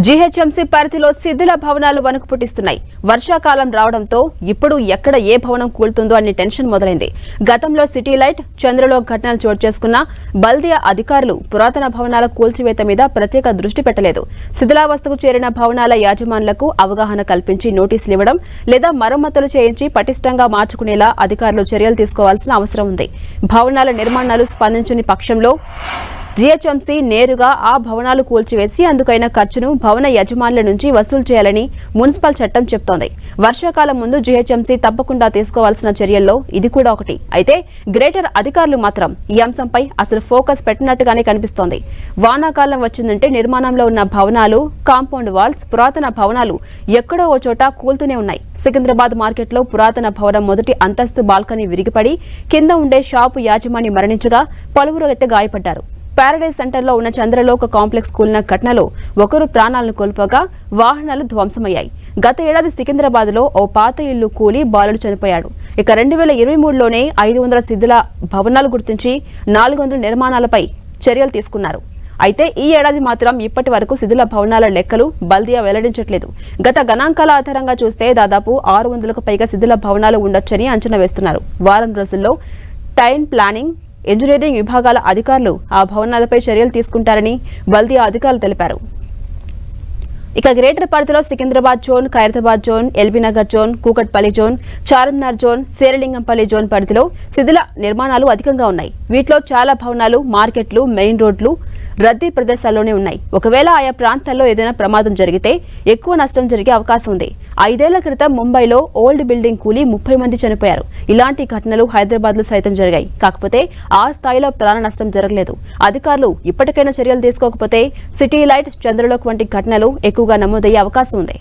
GHMC పరిధిలో శిథిల భవనాలు వణుకు పుట్టిస్తున్నాయి వర్షాకాలం రావడంతో ఇప్పుడు ఎక్కడ ఏ భవనం కూలుతుందో అనే టెన్షన్ మొదలైంది. గతంలో సిటీ లైట్ చంద్రలో ఘటనలు చోటు చేసుకున్న బల్దియా అధికారులు పురాతన భవనాల కూల్చివేత మీద ప్రత్యేక దృష్టి పెట్టలేదు. శిథిలావస్థకు చేరిన భవనాల యాజమానులకు అవగాహన కల్పించి నోటీసులు ఇవ్వడం లేదా మరమ్మతులు చేయించి పటిష్టంగా మార్చుకునేలా అధికారులు చర్యలు తీసుకోవాల్సిన అవసరం ఉంది. భవనాల నిర్మాణాలు స్పందించని పక్షంలో జీహెచ్ఎంసీ నేరుగా ఆ భవనాలు కూల్చివేసి అందుకైన ఖర్చును భవన యజమానుల నుంచి వసూలు చేయాలని మున్సిపల్ చట్టం చెప్తోంది. వర్షాకాలం ముందు జీహెచ్ఎంసీ తప్పకుండా తీసుకోవాల్సిన చర్యల్లో ఇది కూడా ఒకటి. అయితే గ్రేటర్ అధికారులు మాత్రం ఈ అంశంపై అసలు ఫోకస్ పెట్టినట్టుగానే కనిపిస్తోంది. వానాకాలం వచ్చిందంటే నిర్మాణంలో ఉన్న భవనాలు కాంపౌండ్ వాల్స్ పురాతన భవనాలు ఎక్కడో ఓ చోట కూల్తూనే ఉన్నాయి. సికింద్రాబాద్ మార్కెట్లో పురాతన భవనం మొదటి అంతస్తు బాల్కనీ విరిగిపడి కింద ఉండే షాపు యాజమాని మరణించగా పలువురు అయితే గాయపడ్డారు. ప్యారడైజ్ సెంటర్లో ఉన్న చంద్రలోక కాంప్లెక్స్ కూలిన ఘటనలో ఒకరు ప్రాణాలను కోల్పోగా వాహనాలు ధ్వంసమయ్యాయి. గత ఏడాది సికింద్రాబాద్లో ఓ పాత ఇల్లు కూలి బాలుడు చనిపోయాడు. ఇక రెండు వేల ఇరవై మూడులోనే ఐదు వందల సిద్ధుల భవనాలు గుర్తించి నాలుగు వందల నిర్మాణాలపై చర్యలు తీసుకున్నారు. అయితే ఈ ఏడాది మాత్రం ఇప్పటి వరకు శిథిల భవనాల లెక్కలు బల్దియా వెల్లడించట్లేదు. గత గణాంకాల ఆధారంగా చూస్తే దాదాపు ఆరు వందలకు పైగా శిథిల భవనాలు ఉండొచ్చని అంచనా వేస్తున్నారు. వారం రోజుల్లో టైం ప్లానింగ్ ఇంజనీరింగ్ విభాగాల అధికారులు ఆ భవనాలపై చర్యలు తీసుకుంటారని బల్దియా అధికారులు తెలిపారు. ఇక గ్రేటర్ పరిధిలో Secunderabad zone Khairatabad zone LB Nagar zone Kukatpally zone Charminar zone Serilingampally zone పరిధిలో శిథిల నిర్మాణాలు అధికంగా ఉన్నాయి. వీటిలో చాలా భవనాలు మార్కెట్లు మెయిన్ రోడ్లు రద్దీ ప్రదేశాల్లోనే ఉన్నాయి. ఒకవేళ ఆయా ప్రాంతాల్లో ఏదైనా ప్రమాదం జరిగితే ఎక్కువ నష్టం జరిగే అవకాశం ఉంది. ఐదేళ్ళ క్రితం ముంబైలో ఓల్డ్ బిల్డింగ్ కూలి ముప్పై మంది చనిపోయారు. ఇలాంటి ఘటనలు హైదరాబాద్లో సైతం జరిగాయి. కాకపోతే ఆ స్థాయిలో ప్రాణ నష్టం జరగలేదు. అధికారులు ఇప్పటికైనా చర్యలు తీసుకోకపోతే సిటీ లైట్ చంద్రలోక్ వంటి ఘటనలు ఎక్కువగా నమోదయ్యే అవకాశం ఉంది.